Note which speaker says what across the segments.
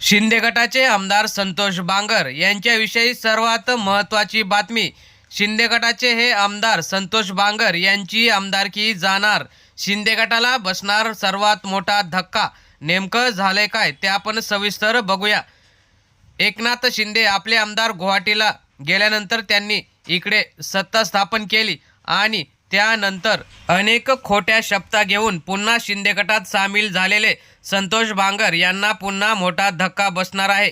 Speaker 1: शिंदे गटाचे आमदार संतोष बांगर यांच्याविषयी सर्वात महत्त्वाची बातमी. शिंदे गटाचे हे आमदार संतोष बांगर यांची आमदारकी जाणार. शिंदे गटाला बसणार सर्वात मोठा धक्का. नेमकं झालंय काय ते आपण सविस्तर बघूया. एकनाथ शिंदे आपले आमदार गुवाहाटीला गेल्यानंतर त्यांनी इकडे सत्ता स्थापन केली आणि त्यानंतर अनेक खोट्या शपथा घेऊन पुन्हा शिंदे गटात सामील झालेले संतोष बांगर यांना पुन्हा मोठा धक्का बसणार आहे.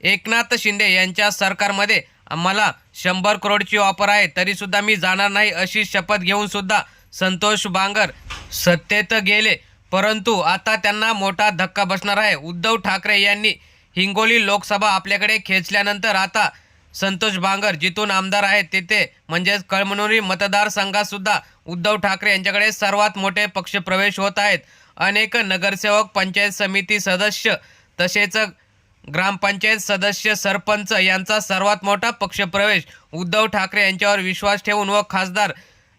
Speaker 1: एकनाथ शिंदे यांच्या सरकारमध्ये मला शंभर करोडची ऑफर आहे तरीसुद्धा मी जाणार नाही अशी शपथ घेऊन सुद्धा संतोष बांगर सत्तेत गेले. परंतु आता त्यांना मोठा धक्का बसणार आहे. उद्धव ठाकरे यांनी हिंगोली लोकसभा आपल्याकडे खेचल्यानंतर आता संतोष बांगर जिथून आमदार आहेत तिथे म्हणजेच कळमनुरी मतदारसंघातसुद्धा उद्धव ठाकरे यांच्याकडे सर्वात मोठे पक्षप्रवेश होत आहेत. अनेक नगरसेवक पंचायत समिती सदस्य तसेच ग्रामपंचायत सदस्य सरपंच यांचा सर्वात मोठा पक्षप्रवेश उद्धव ठाकरे यांच्यावर विश्वास ठेवून व खासदार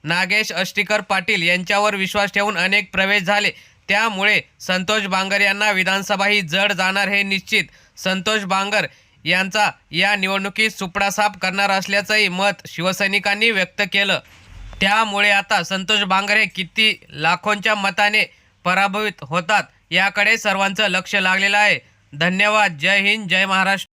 Speaker 1: नागेश अष्टीकर पाटील यांच्यावर विश्वास ठेवून अनेक प्रवेश झाले. त्यामुळे संतोष बांगर यांना विधानसभा ही जड जाणार हे निश्चित. संतोष बांगर यांचा या निवडणुकीत सुपडासाप करणार असल्याचंही मत शिवसैनिकांनी व्यक्त केलं. त्यामुळे आता संतोष बांगरे किती लाखोंच्या मताने पराभूत होतात याकडे सर्वांचं लक्ष लागलेलं आहे. धन्यवाद. जय हिंद. जय महाराष्ट्र.